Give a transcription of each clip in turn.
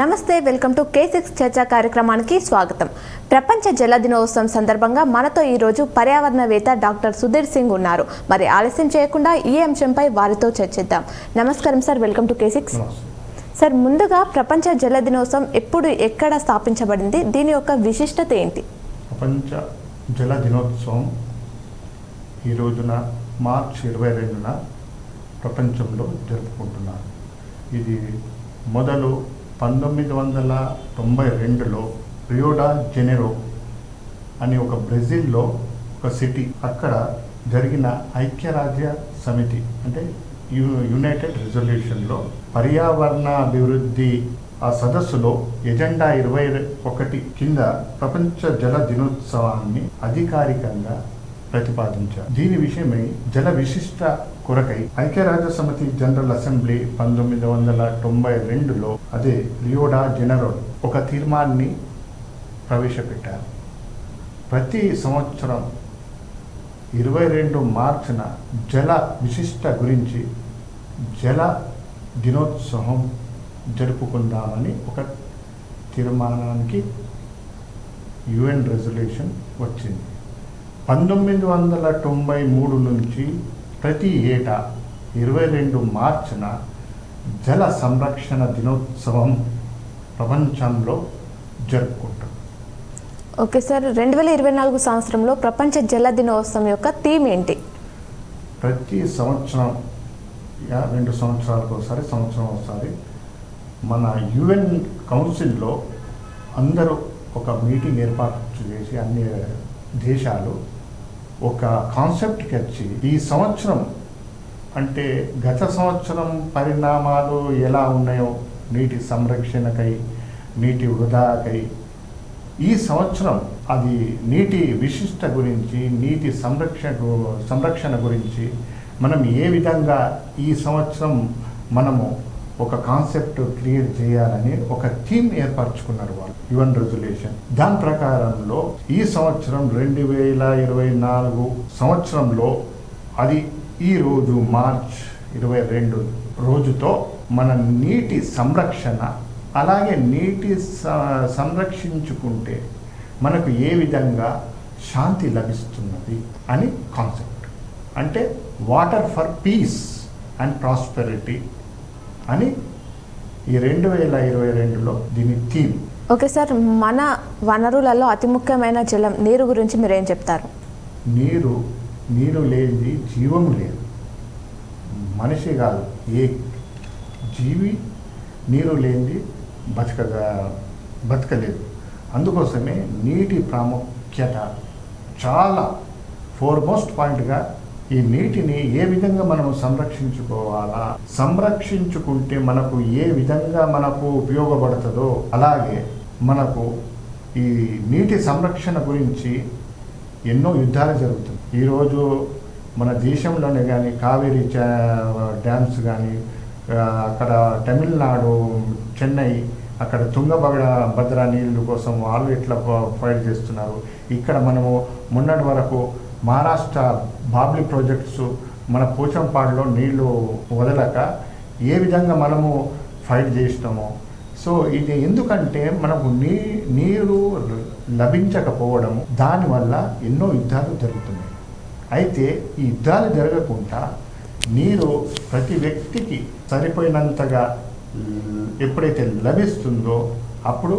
నమస్తే welcome to K six చర్చా కార్యక్రమానికి స్వాగతం. ప్రపంచ జల దినోత్సవం సందర్భంగా మనతో ఈరోజు పర్యావరణవేత్త డాక్టర్ సుధీర్ సింగ్ ఉన్నారు. మరి ఆలస్యం చేయకుండా ఈ అంశంపై వారితో చర్చిద్దాం. నమస్కారం sir welcome to K six sir ముందుగా ప్రపంచ జల దినోత్సవం ఎప్పుడు ఎక్కడ స్థాపించబడింది? దీని యొక్క విశిష్టత ఏంటి? ప్రపంచ జల దినోత్సవం ఈ రోజున మార్చ్ ఇరవై రెండున ప్రపంచంలో జరుపుకుంటున్నారు. ఇది మొదలు పంతొమ్మిది వందల తొంభై రెండులో రియోడా జెనెరో అనే ఒక బ్రెజిల్లో ఒక సిటీ అక్కడ జరిగిన ఐక్యరాజ్య సమితి అంటే యు యునైటెడ్ రిజల్యూషన్లో పర్యావరణ అభివృద్ధి ఆ సదస్సులో ఎజెండా ఇరవై ఒకటి కింద ప్రపంచ జల దినోత్సవాన్ని అధికారికంగా ప్రతిపాదించారు. దీని విషయమై జల విశిష్ట కొరకై ఐక్యరాజ్య సమితి జనరల్ అసెంబ్లీ పంతొమ్మిది వందల తొంభై రెండులో అదే రియోడా జనరల్ ఒక తీర్మాన్ని ప్రవేశపెట్టారు. ప్రతి సంవత్సరం ఇరవై రెండు మార్చిన జల విశిష్ట గురించి జల దినోత్సవం జరుపుకుందామని ఒక తీర్మానానికి యుఎన్ రెజల్యూషన్ వచ్చింది. పంతొమ్మిది వందల తొంభై మూడు నుంచి ప్రతి ఏటా ఇరవై రెండు మార్చిన జల సంరక్షణ దినోత్సవం ప్రపంచంలో జరుపుకుంటాం. ఓకే సార్ రెండు వేల ఇరవై నాలుగు సంవత్సరంలో ప్రపంచ జల దినోత్సవం యొక్క థీమ్ ఏంటి? ప్రతి సంవత్సరం రెండు సంవత్సరాలకు ఒకసారి సంవత్సరం ఒకసారి మన యుఎన్ కౌన్సిల్లో అందరూ ఒక మీటింగ్ ఏర్పాటు చేసి అన్ని దేశాలు ఒక కాన్సెప్ట్కి వచ్చి ఈ సంవత్సరం అంటే గత సంవత్సరం పరిణామాలు ఎలా ఉన్నాయో నీటి సంరక్షణకై నీటి వృధాకై ఈ సంవత్సరం అది నీటి విశిష్ట గురించి నీటి సంరక్షణ సంరక్షణ గురించి మనం ఏ విధంగా ఈ సంవత్సరం మనము ఒక కాన్సెప్ట్ క్రియేట్ చేయాలని ఒక థీమ్ ఏర్పరచుకున్నారు వాళ్ళు. యువన్ రెజల్యూషన్ దాని ప్రకారంలో ఈ సంవత్సరం రెండు వేల ఇరవై నాలుగు సంవత్సరంలో అది ఈ రోజు మార్చ్ ఇరవై రెండు రోజుతో మన నీటి సంరక్షణ అలాగే నీటి స- సంరక్షించుకుంటే మనకు ఏ విధంగా శాంతి లభిస్తున్నది అని కాన్సెప్ట్ అంటే water for peace and prosperity అని ఈ రెండు వేల ఇరవై రెండులో దీని థీమ్. ఓకే సార్ మన వనరులలో అతి ముఖ్యమైన జలం నీరు గురించి మీరు ఏం చెప్తారు? నీరు నీరు లేనిది జీవం లేదు. మనిషి కాదు ఏ జీవి నీరు లేనిది బతకగా బతకలేదు. అందుకోసమే నీటి ప్రాముఖ్యత చాలా ఫోర్మోస్ట్ పాయింట్గా ఈ నీటిని ఏ విధంగా మనం సంరక్షించుకోవాలా? సంరక్షించుకుంటే మనకు ఏ విధంగా మనకు ఉపయోగపడుతుందో అలాగే మనకు ఈ నీటి సంరక్షణ గురించి ఎన్నో యుద్ధాలు జరుగుతుంది ఈరోజు మన దేశంలోనే కానీ కావేరీ డ్యామ్స్ కానీ అక్కడ తమిళనాడు చెన్నై అక్కడ తుంగభద్ర భద్ర నీళ్ళు కోసం వాళ్ళు ఇట్లా ఫైట్ చేస్తున్నారు? ఇక్కడ మనము మొన్నటి వరకు మహారాష్ట్ర బాబ్లీ ప్రాజెక్ట్స్ మన పోచంపాడులో నీళ్ళు వదలక ఏ విధంగా మనము ఫైట్ చేసినామో. సో ఇది ఎందుకంటే మనకు నీ నీరు లభించకపోవడము దానివల్ల ఎన్నో యుద్ధాలు జరుగుతున్నాయి. అయితే ఈ యుద్ధాలు జరగకుండా నీరు ప్రతి వ్యక్తికి సరిపోయినంతగా ఎప్పుడైతే లభిస్తుందో అప్పుడు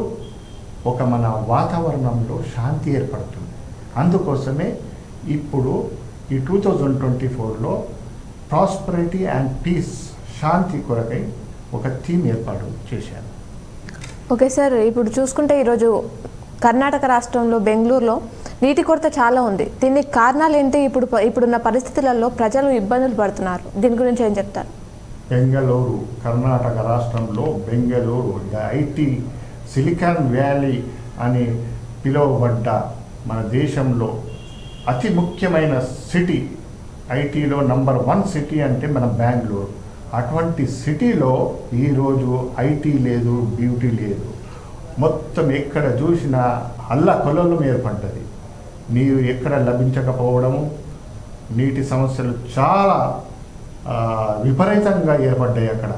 ఒక మన వాతావరణంలో శాంతి ఏర్పడుతుంది. అందుకోసమే ఇప్పుడు ఈ టూ థౌజండ్ ట్వంటీ ఫోర్లో ప్రాస్పరిటీ అండ్ పీస్ శాంతి కొరకై ఒక థీమ్ ఏర్పాటు చేశారు. ఓకే సార్ ఇప్పుడు చూసుకుంటే ఈరోజు కర్ణాటక రాష్ట్రంలో బెంగళూరులో నీటి కొరత చాలా ఉంది. దీనికి కారణాలు ఏంటి? ఇప్పుడు ఇప్పుడున్న పరిస్థితులలో ప్రజలు ఇబ్బందులు పడుతున్నారు. దీని గురించి ఏం చెప్తారు? బెంగళూరు కర్ణాటక రాష్ట్రంలో బెంగళూరు ఐటీ సిలికాన్ వ్యాలీ అని పిలువబడ్డ మన దేశంలో అతి ముఖ్యమైన సిటీ ఐటీలో నంబర్ వన్ సిటీ అంటే మన బెంగళూరు. అటువంటి సిటీలో ఈరోజు ఐటీ లేదు బ్యూటీ లేదు. మొత్తం ఎక్కడ చూసినా అల్ల కొలలం ఏర్పడ్డది. నీరు ఎక్కడ లభించకపోవడము నీటి సమస్యలు చాలా విపరీతంగా ఏర్పడ్డాయి అక్కడ.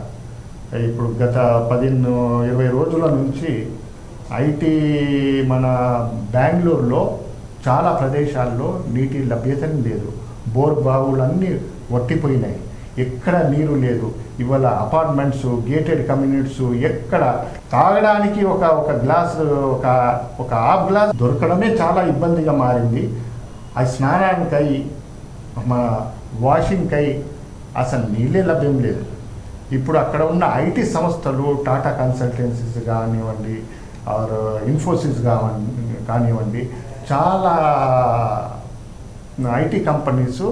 ఇప్పుడు గత పదిహేను ఇరవై రోజుల నుంచి ఐటీ మన బెంగళూరులో చాలా ప్రదేశాల్లో నీటి లభ్యత లేదు. బోర్ బావులన్నీ వట్టిపోయినాయి. ఎక్కడ నీరు లేదు. ఇవాళ అపార్ట్మెంట్స్ గేటెడ్ కమ్యూనిటీస్ ఎక్కడ తాగడానికి ఒక ఒక గ్లాస్ ఒక ఒక హాఫ్ గ్లాస్ దొరకడమే చాలా ఇబ్బందిగా మారింది. ఆ స్నానానికై మన వాషింగ్కై అసలు నీళ్ళే లభ్యం లేదు. ఇప్పుడు అక్కడ ఉన్న ఐటీ సంస్థలు టాటా కన్సల్టెన్సీస్ కానివ్వండి ఆర్ ఇన్ఫోసిస్ కానివ్వండి చాలా ఐటీ కంపెనీస్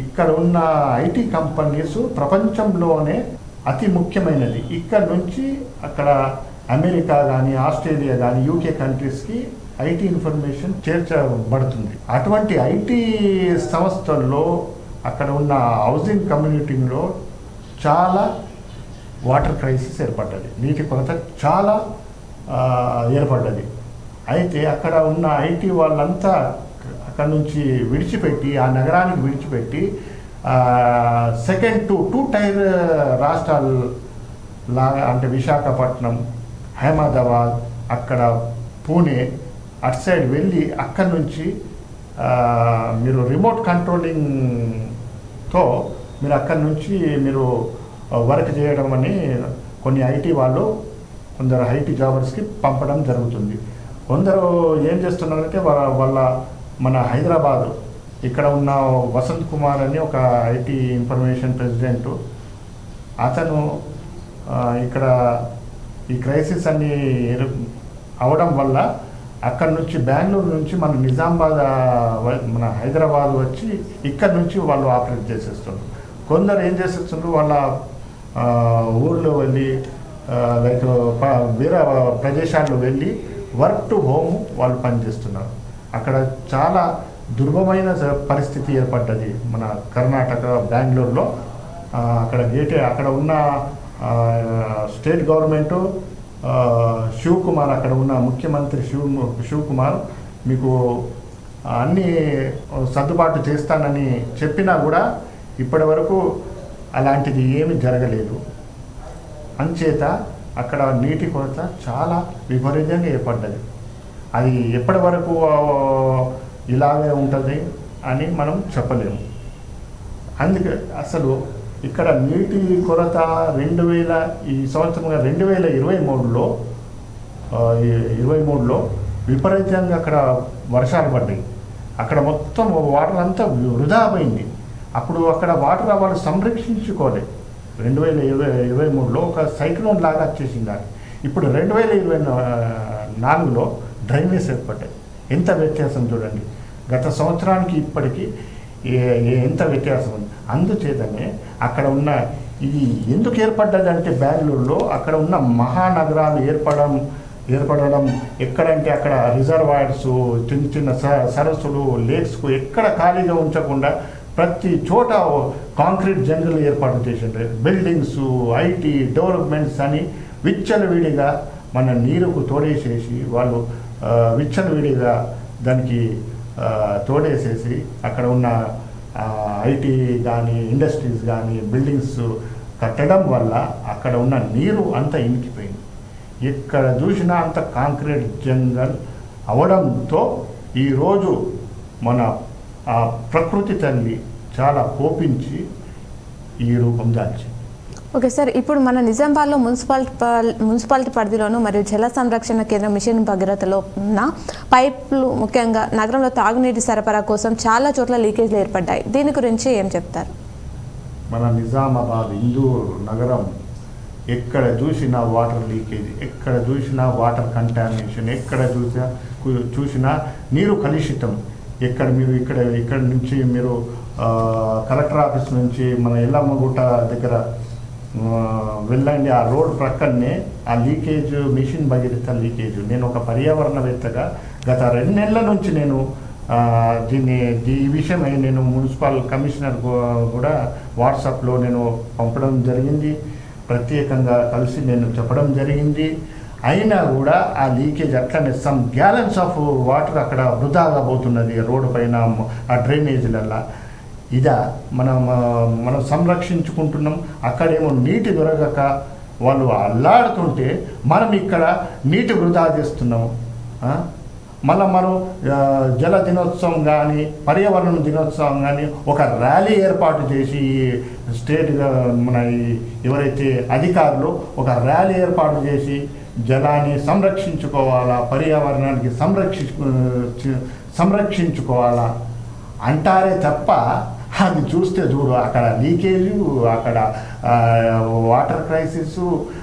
ఇక్కడ ఉన్న ఐటీ కంపెనీస్ ప్రపంచంలోనే అతి ముఖ్యమైనది. ఇక్కడ నుంచి అక్కడ అమెరికా కానీ ఆస్ట్రేలియా కానీ యూకే కంట్రీస్కి ఐటీ ఇన్ఫర్మేషన్ చేర్చబడుతుంది. అటువంటి ఐటీ సంస్థల్లో అక్కడ ఉన్న హౌసింగ్ కమ్యూనిటీలో చాలా వాటర్ క్రైసిస్ ఏర్పడ్డది. నీటి కొరత చాలా ఏర్పడ్డది. అయితే అక్కడ ఉన్న ఐటీ వాళ్ళంతా అక్కడ నుంచి విడిచిపెట్టి ఆ నగరానికి విడిచిపెట్టి సెకండ్ టు టూ టైర్ రాష్ట్రాలు లాగా అంటే విశాఖపట్నం అహ్మదాబాద్ అక్కడ పూణే అటు సైడ్ వెళ్ళి అక్కడి నుంచి మీరు రిమోట్ కంట్రోలింగ్తో మీరు అక్కడి నుంచి మీరు వర్క్ చేయడం అని కొన్ని ఐటీ వాళ్ళు కొందరు ఐటీ జాబర్స్కి పంపడం జరుగుతుంది. కొందరు ఏం చేస్తున్నారంటే వాళ్ళ వాళ్ళ మన హైదరాబాద్ ఇక్కడ ఉన్న వసంత్ కుమార్ అని ఒక ఐటీ ఇన్ఫర్మేషన్ ప్రెసిడెంట్. అతను ఇక్కడ ఈ క్రైసిస్ అన్ని అవడం వల్ల అక్కడ నుంచి బెంగళూరు నుంచి మన నిజామాబాద్ మన హైదరాబాద్ వచ్చి ఇక్కడ నుంచి వాళ్ళు ఆపరేట్ చేసేస్తున్నారు. కొందరు ఏం చేసేస్తున్నారు వాళ్ళ ఊర్లో వెళ్ళి లైక్ వేరే ప్రదేశాల్లో వెళ్ళి వర్క్ టు హోమ్ వాళ్ళు పనిచేస్తున్నారు. అక్కడ చాలా దుర్భమైన పరిస్థితి ఏర్పడ్డది మన కర్ణాటక బెంగళూరులో. అక్కడ గేట్ అక్కడ ఉన్న స్టేట్ గవర్నమెంటు శివకుమార్ అక్కడ ఉన్న ముఖ్యమంత్రి శివ శివకుమార్ మీకు అన్ని సర్దుబాటు చేస్తానని చెప్పినా కూడా ఇప్పటి వరకు అలాంటిది ఏమీ జరగలేదు. అంచేత అక్కడ నీటి కొరత చాలా విపరీతంగా ఏర్పడ్డది. అది ఎప్పటి వరకు ఇలాగే ఉంటుంది అని మనం చెప్పలేము. అందుకే అసలు ఇక్కడ నీటి కొరత రెండు వేల ఈ సంవత్సరంగా రెండు వేల ఇరవై మూడులో ఇరవై మూడులో విపరీతంగా అక్కడ వర్షాలు పడ్డాయి. అక్కడ మొత్తం వాటర్ అంతా వృధా పోయింది. అప్పుడు అక్కడ వాటర్ వాళ్ళు సంరక్షించుకోలేదు రెండు వేల ఇరవై ఇరవై మూడులో ఒక సైక్లోన్ లాగా వచ్చేసింది దాన్ని ఇప్పుడు రెండు వేల ఇరవై నాలుగులో డ్రైనేజ్ ఏర్పడ్డాయి. ఎంత వ్యత్యాసం చూడండి. గత సంవత్సరానికి ఇప్పటికీ ఏ- ఎంత వ్యత్యాసం ఉంది? అందుచేతనే అక్కడ ఉన్న ఇది ఎందుకు ఏర్పడ్డది అంటే బెంగళూరులో అక్కడ ఉన్న మహానగరాలు ఏర్పడడం ఏర్పడడం ఎక్కడంటే అక్కడ రిజర్వాయర్స్ చిన్న చిన్న స- సరస్సులు లేక్స్కు ఎక్కడ ఖాళీగా ఉంచకుండా ప్రతి చోట కాంక్రీట్ జంగల్ ఏర్పాటు చేసిండ్రు. బిల్డింగ్స్ ఐటీ డెవలప్మెంట్స్ అని విచ్చలవిడిగా మన నీరుకు తోడేసేసి వాళ్ళు విచ్చలవిడిగా దానికి తోడేసేసి అక్కడ ఉన్న ఐటీ కానీ ఇండస్ట్రీస్ కానీ బిల్డింగ్స్ కట్టడం వల్ల అక్కడ ఉన్న నీరు అంతా ఇంకిపోయింది ఎక్కడ చూసినా అంత కాంక్రీట్ జంగల్ అవడంతో ఈరోజు మన ఆ ప్రకృతి తల్లి చాలా కోపించి ఈ రూపం దాల్చింది. ఓకే సార్ ఇప్పుడు మన నిజామాబాద్లో మున్సిపాలిటీ మున్సిపాలిటీ పరిధిలోను మరియు జల సంరక్షణ కేంద్రం మిషన్ భగీరథలో ఉన్న పైపులు ముఖ్యంగా నగరంలో తాగునీటి సరఫరా కోసం చాలా చోట్ల లీకేజ్లు ఏర్పడ్డాయి. దీని గురించి ఏం చెప్తారు? మన నిజామాబాద్ హిందూ నగరం ఎక్కడ చూసినా వాటర్ లీకేజ్ ఎక్కడ చూసినా వాటర్ కంటామినేషన్ ఎక్కడ చూసినా చూసినా నీరు కలుషితం. ఇక్కడ మీరు ఇక్కడ ఇక్కడ నుంచి మీరు కలెక్టర్ ఆఫీస్ నుంచి మన ఎల్లమ్మగుట్ట దగ్గర వెళ్ళండి. ఆ రోడ్ ప్రక్కనే ఆ లీకేజ్ మిషన్ భగీరథ లీకేజ్. నేను ఒక పర్యావరణవేత్తగా గత రెండు నెలల నుంచి నేను దీన్ని ఈ విషయమై నేను మున్సిపల్ కమిషనర్ కూడా వాట్సాప్లో నేను పంపడం జరిగింది. ప్రత్యేకంగా కలిసి నేను చెప్పడం జరిగింది. అయినా కూడా ఆ లీకేజ్ అట్లనే సమ్ గ్యాలన్స్ ఆఫ్ వాటర్ అక్కడ వృధాగా పోతున్నది రోడ్డు పైన ఆ డ్రైనేజీలల్లా. ఇదా మనం మనం సంరక్షించుకుంటున్నాం. అక్కడేమో నీటి దొరకక వాళ్ళు అల్లాడుతుంటే మనం ఇక్కడ నీటి వృధా చేస్తున్నాము ఆ? మళ్ళా మనం జల దినోత్సవం కానీ పర్యావరణ దినోత్సవం కానీ ఒక ర్యాలీ ఏర్పాటు చేసి స్టేట్ మన ఎవరైతే అధికారులు ఒక ర్యాలీ ఏర్పాటు చేసి జలాన్ని సంరక్షించుకోవాలా పర్యావరణానికి సంరక్షి సంరక్షించుకోవాలా అంటారే తప్ప అది చూస్తే చూడు అక్కడ లీకేజు అక్కడ వాటర్ క్రైసిస్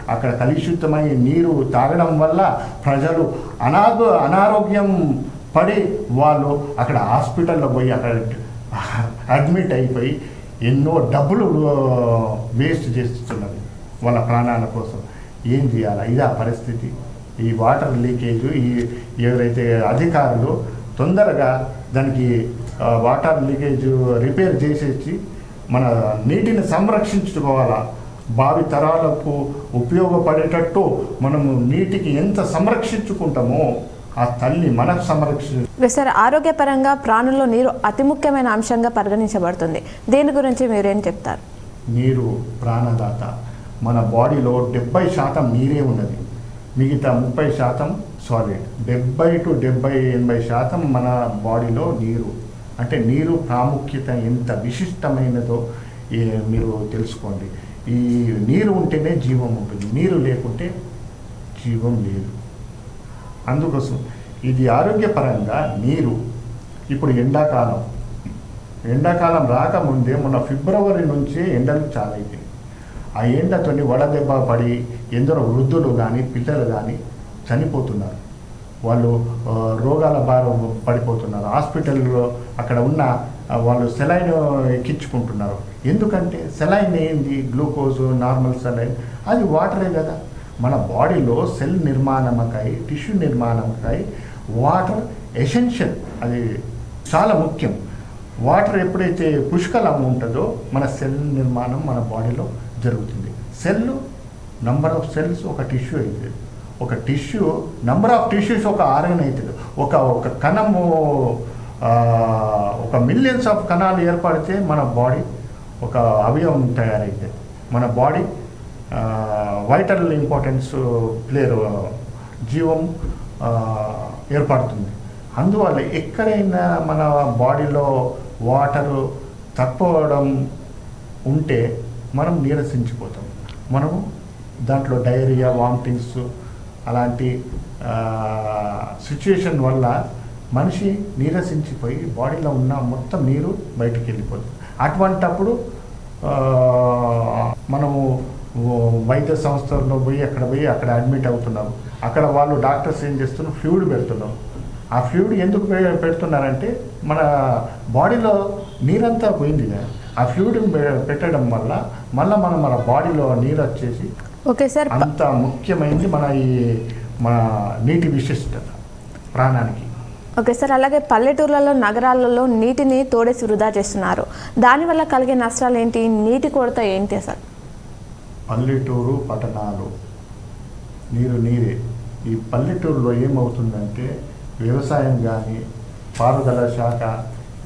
అక్కడ కలుషితమయ్యే నీరు తాగడం వల్ల ప్రజలు అనాగ అనారోగ్యం పడి వాళ్ళు అక్కడ హాస్పిటల్లో పోయి అక్కడ అడ్మిట్ అయిపోయి ఎన్నో డబ్బులు వేస్ట్ చేస్తున్నారు వాళ్ళ ప్రాణాల కోసం. ఏం చేయాలి? ఇదా పరిస్థితి. ఈ వాటర్ లీకేజ్ ఈ ఎవరైతే అధికారులు తొందరగా దానికి ఆ, వాటర్ లీకేజ్ రిపేర్ చేసేసి మన నీటిని సంరక్షించుకోవాలా? భావి తరాలకు ఉపయోగపడేటట్టు మనము నీటికి ఎంత సంరక్షించుకుంటామో ఆ తల్లి మనకు సంరక్షి సార్ ఆరోగ్యపరంగా ప్రాణుల్లో నీరు అతి ముఖ్యమైన అంశంగా పరిగణించబడుతుంది. దీని గురించి మీరేం చెప్తారు? నీరు ప్రాణదాత. మన బాడీలో డెబ్బై శాతం నీరే ఉన్నది. మిగతా ముప్పై శాతం సాలిడ్. డెబ్బై టు డెబ్బై ఎనభై శాతం మన బాడీలో నీరు. అంటే నీరు ప్రాముఖ్యత ఎంత విశిష్టమైనదో మీరు తెలుసుకోండి. ఈ నీరు ఉంటేనే జీవం ఉంటుంది. నీరు లేకుంటే జీవం లేదు. అందుకోసం ఇది ఆరోగ్యపరంగా నీరు. ఇప్పుడు ఎండాకాలం. ఎండాకాలం రాకముందే మొన్న ఫిబ్రవరి నుంచే ఎండలు చాలా అయిపోయింది ఆ ఎండతోని వడదెబ్బ పడి ఎందరో వృద్ధులు కానీ పిల్లలు కానీ చనిపోతున్నారు. వాళ్ళు రోగాల బార పడిపోతున్నారు. హాస్పిటల్లో అక్కడ ఉన్న వాళ్ళు సెలైన్ ఎక్కించుకుంటున్నారు. ఎందుకంటే సెలైన్ ఏంది? Glucose normal saline. అది వాటరే కదా. మన బాడీలో సెల్ నిర్మాణమకై టిష్యూ నిర్మాణమకై వాటర్ ఎసెన్షియల్. అది చాలా ముఖ్యం. వాటర్ ఎప్పుడైతే పుష్కలం ఉంటుందో మన సెల్ నిర్మాణం మన బాడీలో జరుగుతుంది. సెల్ నంబర్ ఆఫ్ సెల్స్ ఒక టిష్యూ అవుతుంది ఒక టిష్యూ నంబర్ ఆఫ్ టిష్యూస్ ఒక ఆర్గన్ అవుతుంది ఒక ఒక కణము ఒక మిలియన్స్ ఆఫ్ కణాలు ఏర్పడితే మన బాడీ ఒక అవయవం తయారైతుంది మన బాడీ వైటల్ ఇంపార్టెన్స్ ప్లేయర్ జీవం ఏర్పడుతుంది. అందువల్ల ఎక్కడైనా మన బాడీలో వాటరు తక్కువడం ఉంటే మనం నీరసించిపోతాం. మనము దాంట్లో డైరియా వామిటింగ్స్ అలాంటి సిచ్యుయేషన్ వల్ల మనిషి నీరసించిపోయి బాడీలో ఉన్న మొత్తం నీరు బయటికి వెళ్ళిపోతుంది అటువంటప్పుడు మనము వైద్య సంస్థల్లో పోయి అక్కడ పోయి అక్కడ అడ్మిట్ అవుతున్నాము అక్కడ వాళ్ళు డాక్టర్స్ ఏం చేస్తున్నారు? ఫ్లూయిడ్ పెడుతున్నారు. ఆ ఫ్లూయిడ్ ఎందుకు పెడుతున్నారంటే మన బాడీలో నీరంతా పోయింది కదా. ఆ ఫ్లూయిడ్ పెట్టడం వల్ల మళ్ళీ మన మన బాడీలో నీరు వచ్చేసి ఓకే సార్ అంత ముఖ్యమైనది మన ఈ మన నీటి విశిష్టత ప్రాణానికి. ఓకే సార్ అలాగే పల్లెటూర్లలో నగరాలలో నీటిని తోడేసి వృధా చేస్తున్నారు. దానివల్ల కలిగే నష్టాలు ఏంటి? నీటి కొరత ఏంటి అసలు పల్లెటూరు పట్టణాలు నీరు నీరే. ఈ పల్లెటూరులో ఏమవుతుందంటే వ్యవసాయం కానీ పారుదల శాఖ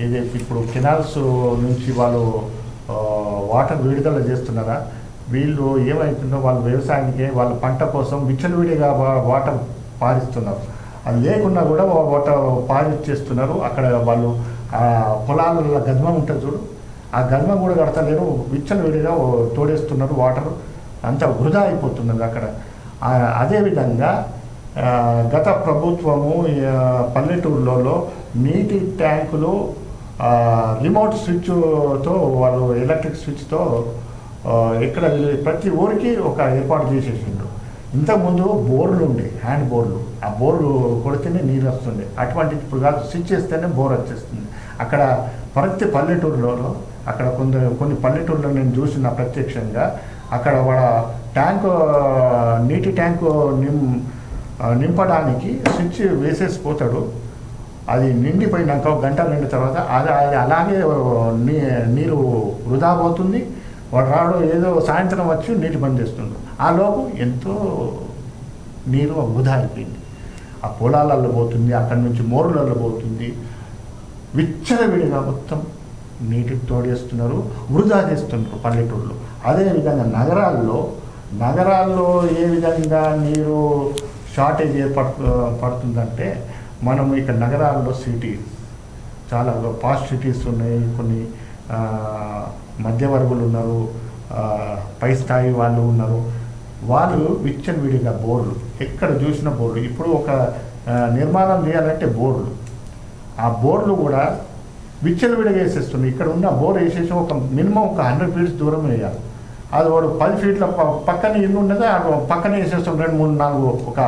ఏదైతే ఇప్పుడు కెనాల్స్ నుంచి వాళ్ళు వాటర్ విడుదల చేస్తున్నారా? వీళ్ళు ఏమవుతుందో వాళ్ళ వ్యవసాయానికి వాళ్ళ పంట కోసం విచ్చలవిడిగా విడిగా వాటర్ పారిస్తున్నారు. అది లేకున్నా కూడా వాటర్ పారిచ్చేస్తున్నారు. అక్కడ వాళ్ళు ఆ పొలాలలో గద్మ ఉంటుంది చూడు. ఆ గద్మ కూడా కడతలేరు. విచ్చలవిడిగా విడిగా తోడేస్తున్నారు వాటర్. అంతా వృధా అయిపోతున్నది అక్కడ. అదేవిధంగా గత ప్రభుత్వము పల్లెటూళ్ళలో పల్లెటూరులలో నీటి ట్యాంకులు రిమోట్ స్విచ్తో వాళ్ళు ఎలక్ట్రిక్ స్విచ్తో ఇక్కడ ప్రతి ఊరికి ఒక ఏర్పాటు చేసేసిండు ఇంతకుముందు బోర్లు ఉండే హ్యాండ్ బోర్లు. ఆ బోర్లు కొడితేనే నీరు వస్తుండే. అటువంటి ఇప్పుడు కాదు స్విచ్ చేస్తేనే బోర్ వచ్చేస్తుంది. అక్కడ ప్రతి పల్లెటూరులో అక్కడ కొందరు కొన్ని పల్లెటూరులో నేను చూసిన ప్రత్యక్షంగా అక్కడ వాళ్ళ ట్యాంకు నీటి ట్యాంకు నిమ్ నింపడానికి స్విచ్ వేసేసి పోతాడు అది నిండిపోయినాక గంట నిండిన తర్వాత అది అది అలాగే నీ నీరు వృధా పోతుంది. వాడు రాడు ఏదో సాయంత్రం వచ్చి నీటి బంద్ చేస్తుండ్రు ఆ లోపు ఎంతో నీరు వృధా అయిపోయింది. ఆ పొలాలలో పోతుంది అక్కడి నుంచి మోరులలో పోతుంది. విచ్చలవిడిగా మొత్తం నీటికి తోడేస్తున్నారు వృధా చేస్తున్నారు పల్లెటూళ్ళు అదేవిధంగా నగరాల్లో నగరాల్లో ఏ విధంగా నీరు షార్టేజ్ ఏర్పడు పడుతుందంటే మనం ఇక్కడ నగరాల్లో సిటీస్ చాలా పాస్ట్ సిటీస్ ఉన్నాయి కొన్ని మధ్యవర్గులు ఉన్నారు పై స్థాయి వాళ్ళు ఉన్నారు. వాళ్ళు విచ్చలవిడిగా బోర్డులు ఎక్కడ చూసిన బోర్డు. ఇప్పుడు ఒక నిర్మాణం చేయాలంటే బోర్డులు ఆ బోర్డులు కూడా విచ్చలవిడిగా వేసేస్తున్నాయి. ఇక్కడ ఉన్న బోర్ వేసేసి ఒక మినిమం ఒక హండ్రెడ్ ఫీట్స్ దూరం వేయాలి. అది వాడు పది ఫీట్ల పక్కన ఇల్లు ఉండగా ఆ పక్కన వేసేస్తాం రెండు మూడు నాలుగు ఒక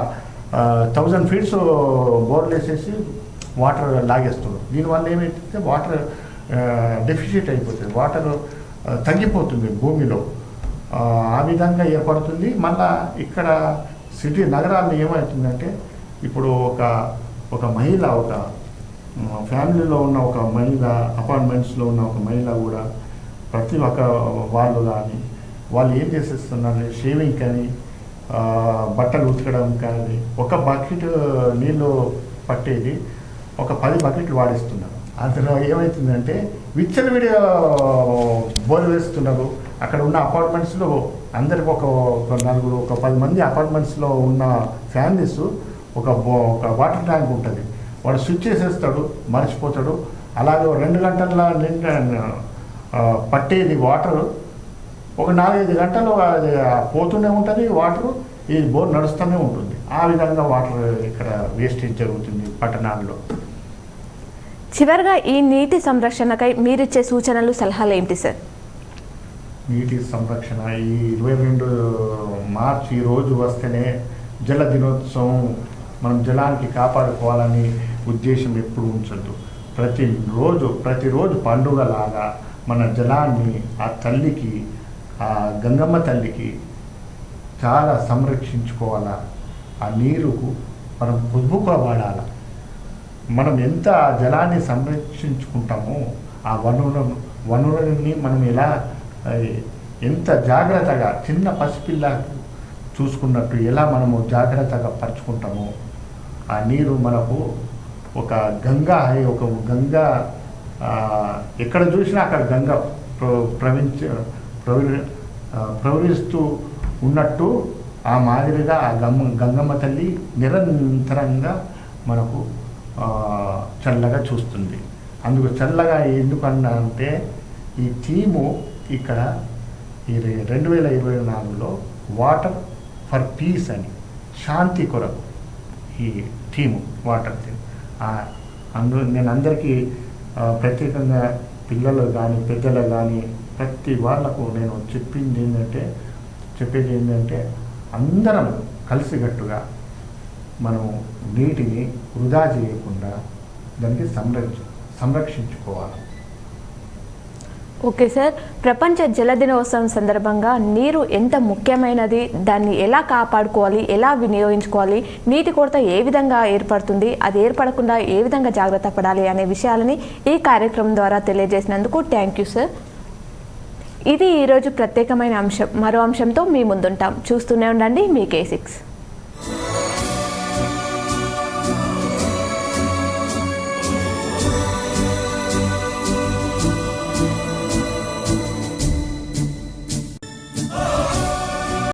థౌజండ్ ఫీట్స్ బోర్లు వేసేసి వాటర్ లాగేస్తున్నాం దీనివల్ల ఏమైతే వాటర్ డెఫిషిట్ అయిపోతుంది. వాటర్ తగ్గిపోతుంది భూమిలో. ఆ, విధంగా ఏర్పడుతుంది. మళ్ళా ఇక్కడ సిటీ నగరాల్లో ఏమవుతుందంటే ఇప్పుడు ఒక ఒక మహిళ ఒక ఫ్యామిలీలో ఉన్న ఒక మహిళ అపార్ట్మెంట్స్లో ఉన్న ఒక మహిళ కూడా ప్రతి ఒక్క వాళ్ళు కానీ వాళ్ళు ఏం చేసేస్తున్నారు? షేవింగ్ కానీ బట్టలు ఉతకడం కానీ ఒక బకెట్ నీళ్ళు పట్టేది ఒక పది బకెట్లు వాడిస్తున్నారు. అందులో ఏమవుతుందంటే విచ్చలవిడిగా బోర్ వేస్తున్నారు. అక్కడ ఉన్న అపార్ట్మెంట్స్లో అందరికి ఒక నలుగురు ఒక పది మంది అపార్ట్మెంట్స్లో ఉన్న ఫ్యామిలీస్ ఒక ఒక వాటర్ ట్యాంక్ ఉంటుంది. వాడు స్విచ్ చేసేస్తాడు మర్చిపోతాడు. అలాగే రెండు గంటల నిండా పట్టేది వాటర్ ఒక నాలుగైదు గంటలు అది పోతూనే ఉంటుంది వాటర్ ఈ బోర్ నడుస్తూనే ఉంటుంది. ఆ విధంగా వాటర్ ఇక్కడ వేస్టేజ్ జరుగుతుంది పట్టణాల్లో. చివరిగా ఈ నీటి సంరక్షణకై మీరిచ్చే సూచనలు సలహాలు ఏంటి సార్? నీటి సంరక్షణ ఈ ఇరవై రెండు మార్చి ఈ రోజు వస్తేనే జల దినోత్సవం మనం జలానికి కాపాడుకోవాలని ఉద్దేశం ఎప్పుడు ఉంచద్దు. ప్రతిరోజు ప్రతిరోజు పండుగలాగా మన జలాన్ని ఆ తల్లికి ఆ గంగమ్మ తల్లికి చాలా సంరక్షించుకోవాలా? ఆ నీరుకు మనం పొదుపుగా వాడాల? మనం ఎంత ఆ జలాన్ని సంరక్షించుకుంటామో ఆ వనరులను వనరులని మనం ఎలా ఎంత జాగ్రత్తగా చిన్న పసిపిల్ల చూసుకున్నట్టు ఎలా మనము జాగ్రత్తగా పరుచుకుంటామో ఆ నీరు మనకు ఒక గంగా ఒక గంగా ఎక్కడ చూసినా అక్కడ గంగ ప్ర ప్రవించ ప్రవరి ప్రవరిస్తూ ఉన్నట్టు ఆ మాదిరిగా ఆ గమ్మ గంగమ్మ తల్లి నిరంతరంగా మనకు చల్లగా చూస్తుంది. అందుకు చల్లగా ఎందుకన్నా అంటే ఈ థీము ఇక్కడ ఈ రెండు వేల ఇరవై నాలుగులో వాటర్ ఫర్ పీస్ అని శాంతి కొరకు ఈ థీము వాటర్ థీమ్. అందు నేను అందరికీ ప్రత్యేకంగా పిల్లలు కానీ పెద్దలు కానీ ప్రతి వాళ్ళకు నేను చెప్పింది ఏంటంటే చెప్పేది ఏంటంటే అందరం కలిసికట్టుగా మనము నీటిని వృధా చేయకుండా దానికి సంరక్ష సంరక్షించుకోవాలి. Okay sir. ప్రపంచ జల దినోత్సవం సందర్భంగా నీరు ఎంత ముఖ్యమైనది దాన్ని ఎలా కాపాడుకోవాలి ఎలా వినియోగించుకోవాలి నీటి కొరత ఏ విధంగా ఏర్పడుతుంది అది ఏర్పడకుండా ఏ విధంగా జాగ్రత్త పడాలి అనే విషయాలని ఈ కార్యక్రమం ద్వారా తెలియజేసినందుకు థ్యాంక్ యూ సార్. ఇది ఈరోజు ప్రత్యేకమైన అంశం. మరో అంశంతో మీ ముందుంటాం. చూస్తూనే ఉండండి మీ కే సిక్స్